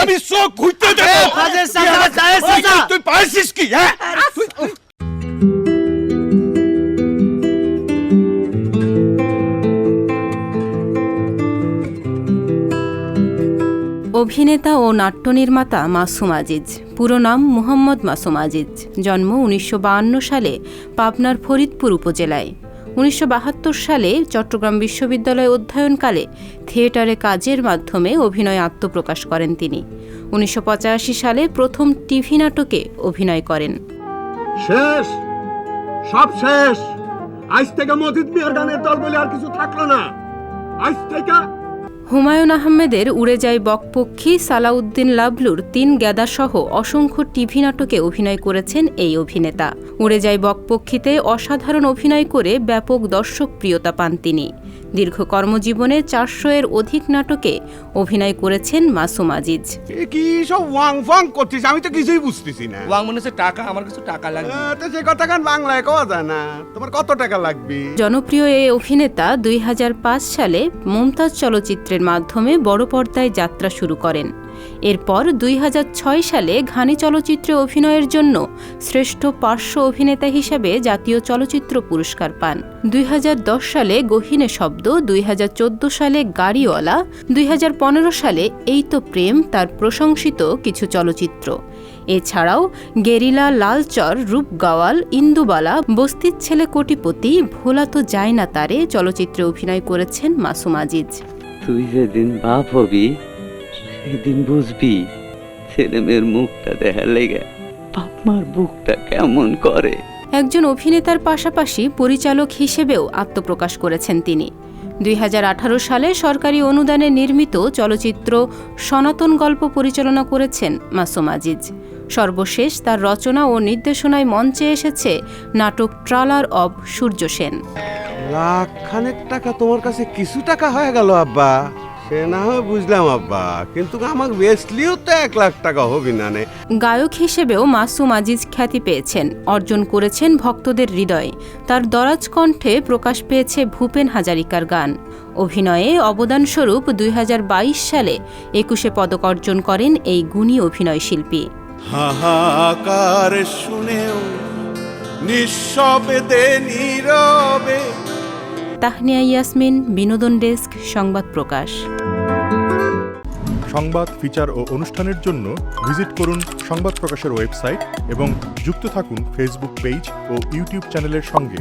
আমি চোখ ঘুরতে দেব ফাজের চাচা, চায়ের তুই- পারছিস কি হ্যাঁ অভিনেতা ও নাট্য নির্মাতা মাসুম আজিজ। পুরো নাম মুহাম্মদ মাসুম আজিজ। জন্ম উনিশশো সালে পাবনার ফরিদপুর উপজেলায়। উনিশশো বাহাত্তর সালে চট্টগ্রাম বিশ্ববিদ্যালয়ে অধ্যয়নকালে থিয়েটারে কাজের মাধ্যমে অভিনয়ে আত্মপ্রকাশ করেন তিনি। উনিশশো পঁচাশি সালে প্রথম টিভি নাটকে অভিনয় করেন। শেষ! সব শেষ! আজ থেকে মজিদ মিয়ার গানের দল বলে আর কিছু থাকল না। আজ থেকে হুমায়ুন আহমেদের উড়ে যায় বকপক্ষী সালাউদ্দিন লাবলুর তিন গ্যাদাসহ অসংখ্য টিভি নাটকে অভিনয় করেছেন এই অভিনেতা। উড়ে যায় বকপক্ষীতে অসাধারণ অভিনয় করে ব্যাপক দর্শক প্রিয়তা পান তিনি। দীর্ঘ কর্মজীবনে চারশো এর অধিক নাটকে অভিনয় করেছেন মাসুম আজিজ। এ কি সব ওয়াং ফাং করছিস? আমি তো কিছুই বুঝতেছি না। ওয়াং মনে হচ্ছে টাকা আমার কিছু টাকা লাগবে। তো সে কথা গান বাংলায় কওয়া যায় না। তোমার কত টাকা লাগবে? জনপ্রিয় এই অভিনেতা দুই হাজার পাঁচ সালে মমতাজ চলচ্চিত্রের মাধ্যমে বড় পর্দায় যাত্রা শুরু করেন। এরপর দুই হাজার ছয় সালে ঘানি চলচ্চিত্রে অভিনয়ের জন্য শ্রেষ্ঠ পার্শ্ব অভিনেতা হিসাবে জাতীয় চলচ্চিত্র পুরস্কার পান। দুই হাজার দশ সালে গহিনে শব্দ, দুই হাজার চোদ্দ সালে গাড়িওয়ালা, দুই হাজার পনেরো সালে এই তো প্রেম, তার প্রশংসিত কিছু চলচ্চিত্র। এছাড়াও গেরিলা লালচর রূপগাওয়াল ইন্দুবালা, বস্তির ছেলে কোটিপতি, ভোলা তো যায় না তারে চলচ্চিত্রে অভিনয় করেছেন মাসুম আজিজ। তুই যেদিন বাপ হবি সেদিন বুঝবি ছেলে মেয়ের মুখটা দেখার লেগে বাপ মার বুকটা কেমন করে। একজন অভিনেতার পাশাপাশি পরিচালক হিসেবেও আত্মপ্রকাশ করেছেন তিনি। দুই হাজার আঠারো সালে সরকারি অনুদানে নির্মিত চলচ্চিত্র সনাতন গল্প পরিচালনা করেছেন মাসুম আজিজ। সর্বশেষ তার রচনা ও নির্দেশনায় মঞ্চে এসেছে নাটক ট্রালার অব সূর্য সেন। লাখ খানেক টাকা তোমার কাছে কিছু টাকা হয়ে গেল আব্বা। সে না হয় বুঝলাম আব্বা। কিন্তু আমাকে বেচলিও তো এক লাখ টাকা হবি না নে। গায়ক হিসেবেও মাসুম আজিজ খ্যাতি পেয়েছেন অর্জন করেছেন ভক্তদের হৃদয়ে। তার দরাজ কণ্ঠে প্রকাশ পেয়েছে ভূপেন হাজারিকার গান। অভিনয়ে অবদানস্বরূপ দুই হাজার বাইশ সালে একুশে পদক অর্জন করেন এই গুণী অভিনয় শিল্পী। হাহাকার শুনেও নিঃশব্দে নীরবে তাহনিয়া ইয়াসমিন, বিনোদন ডেস্ক, সংবাদ প্রকাশ। সংবাদ, ফিচার ও অনুষ্ঠানের জন্য ভিজিট করুন সংবাদ প্রকাশের ওয়েবসাইট এবং যুক্ত থাকুন ফেসবুক পেজ ও ইউটিউব চ্যানেলের সঙ্গে।